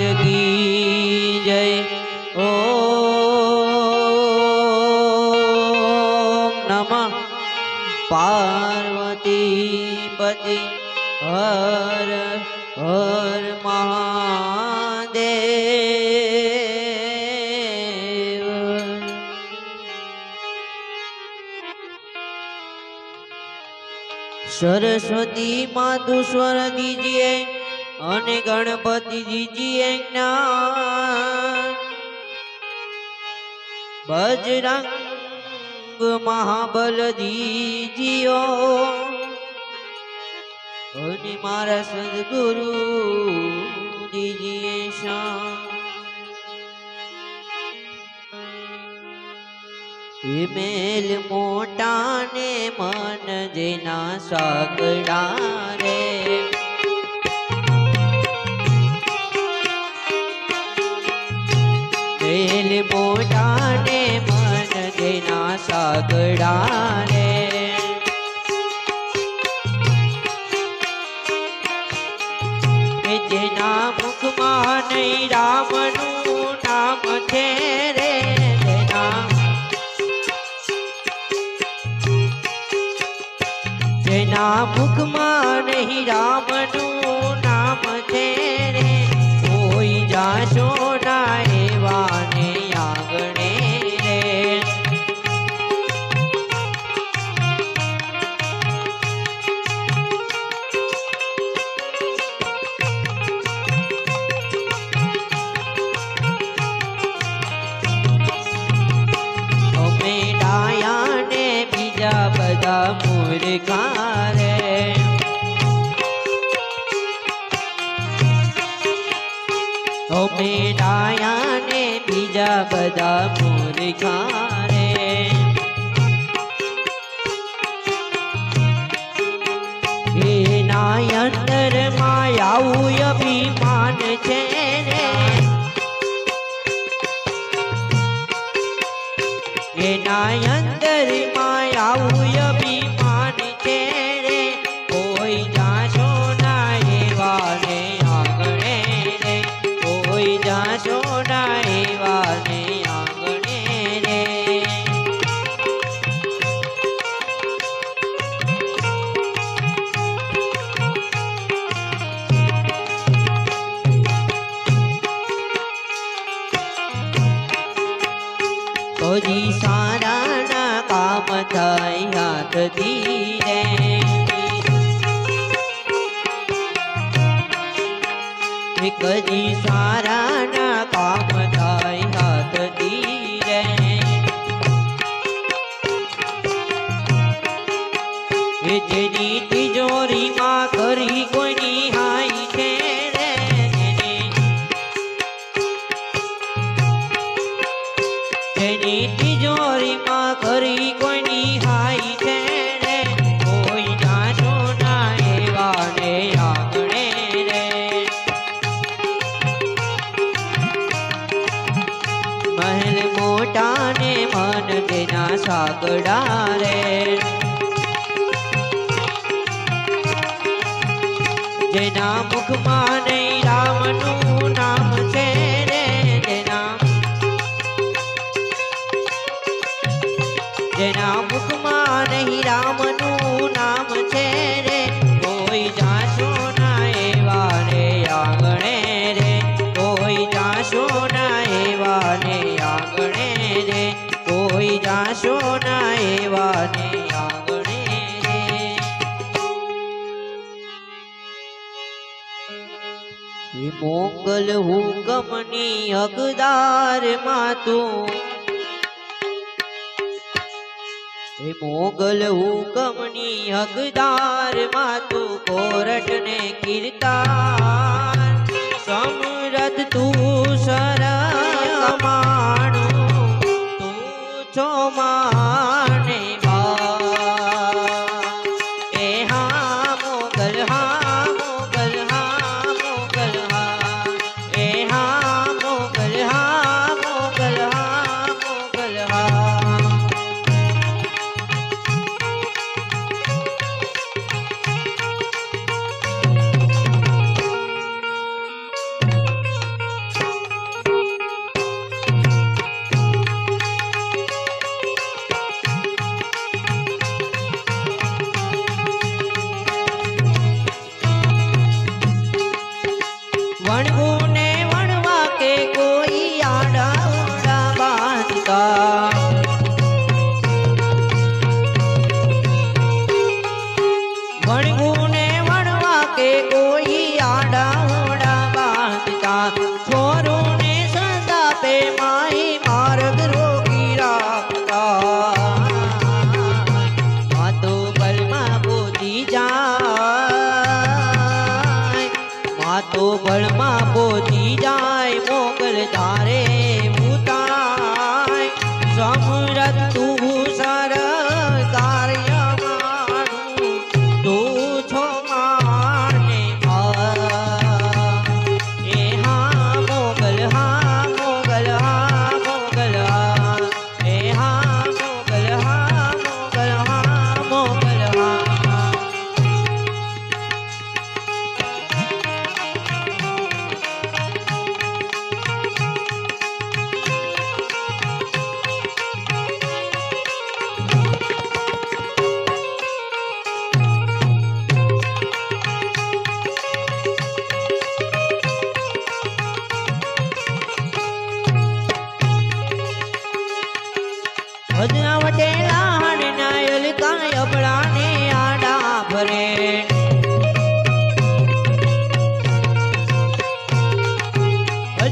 કી જય ઓ નમઃ પાર્વતી પતિ હર હર મહાદેવ સરસ્વતી માતુ સ્વર દીજીએ અને ગણપતિ દીજીએ જ્ઞાન બજરંગ મહાબલ દીજીઓ અને મારા સદગુરુ દીજીએ એ મેલ મોટા ને મન જેના સાગડા રે. મેલ મોટા ને મન જેના સાગડાને. જેના મુખમાં નહીં રામનું નામ છે રે જેના જેના મુખમાં નહીં રામનું નામ છે રે. કોઈ જાશો બધા મૂર્ખા રે ને બીજા બધા અંદરમાં આવું છે રે એના અંદરમાં હાથથી જી સારા ના કામ મુખમાં નહીં રામનું નામ છે રે. કોઈ જાશો ના એવા રે આંગણે રે. કોઈ જાશો ના એવા ને આંગણે રે. કોઈ જાશો ના એવા ને આંગણે રે. મોગલ હુકમની હકદારમાં મોગલ હુકમની હકદારમાં તું કોરટ ને કીર્તાન. સમરથ તું સરમાણું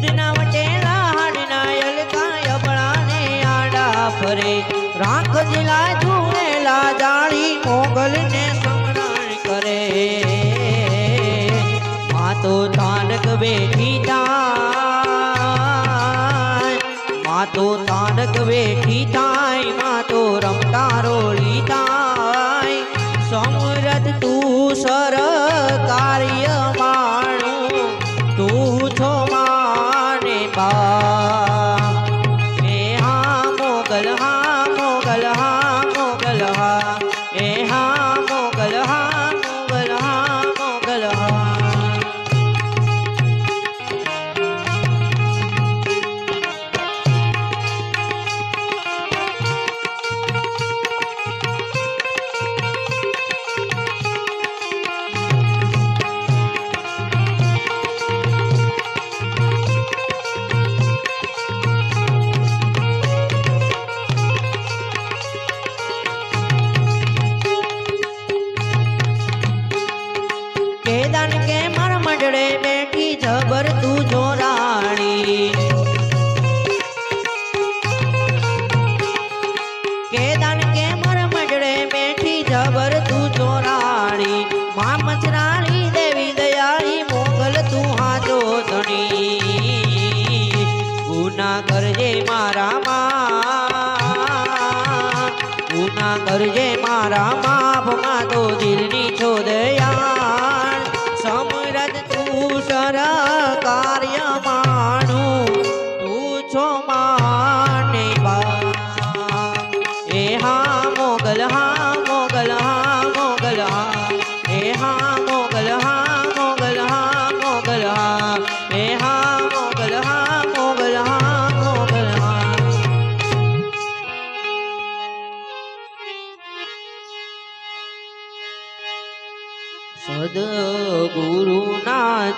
ભજના વટેલા હાડના અલકા અબળાને આડા ફરે. રાખ જિલા ઝૂણેલા જાળી મોગલને સમરણ કરે. આ તાનક બેઠી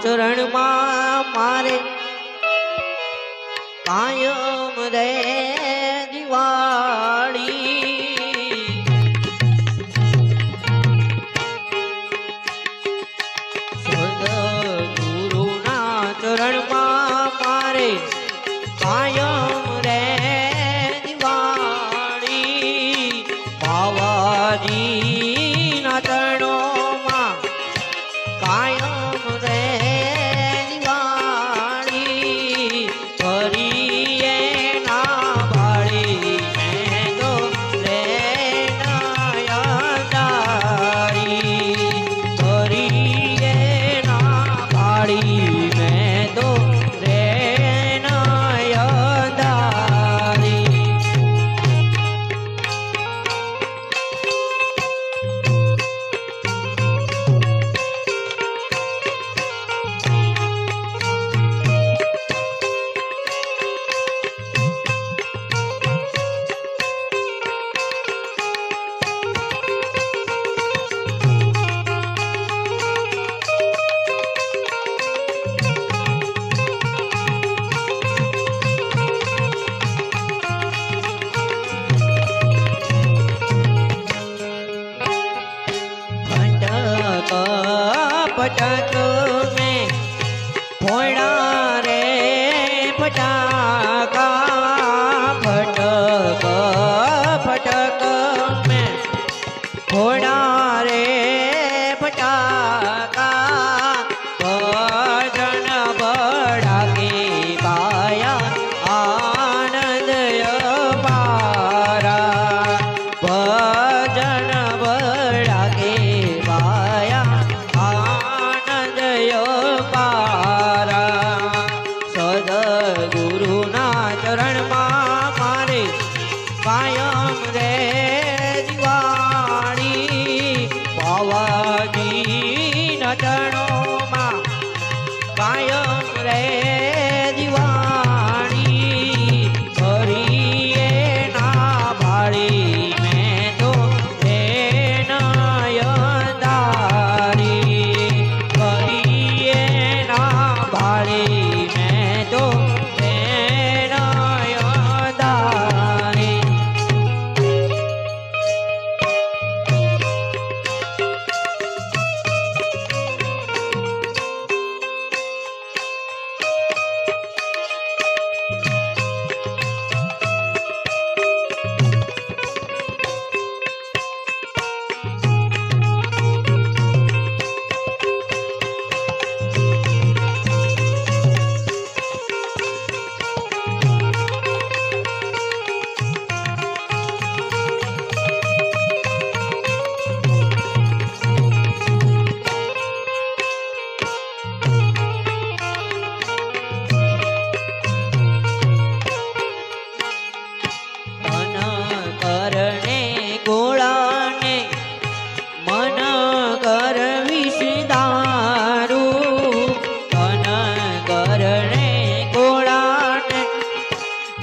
ચરણમાં મારે કાયમ રે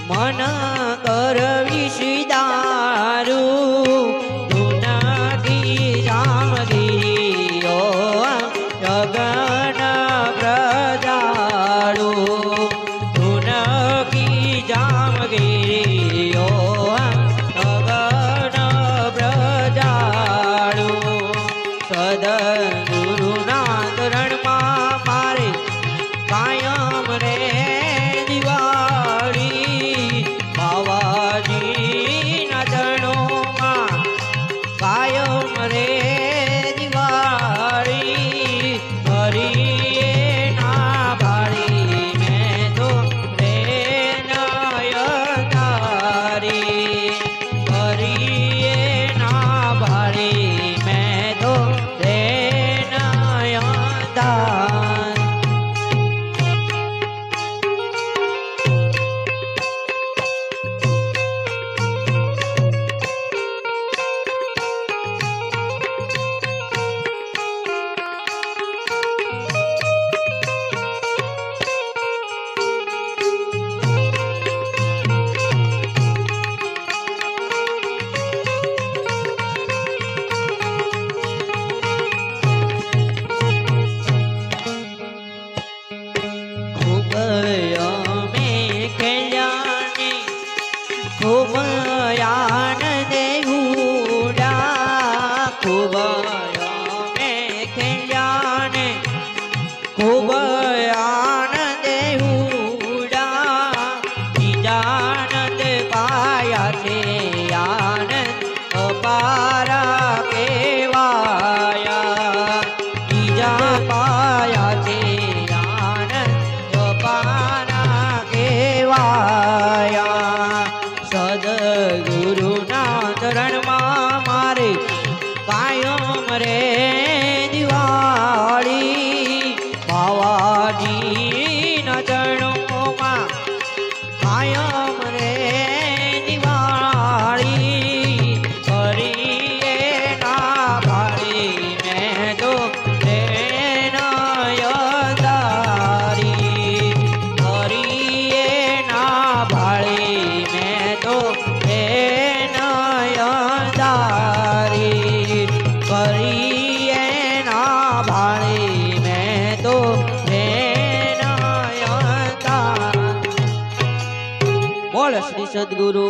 મન કરવી દારૂ. Hare Hare સદગુરુ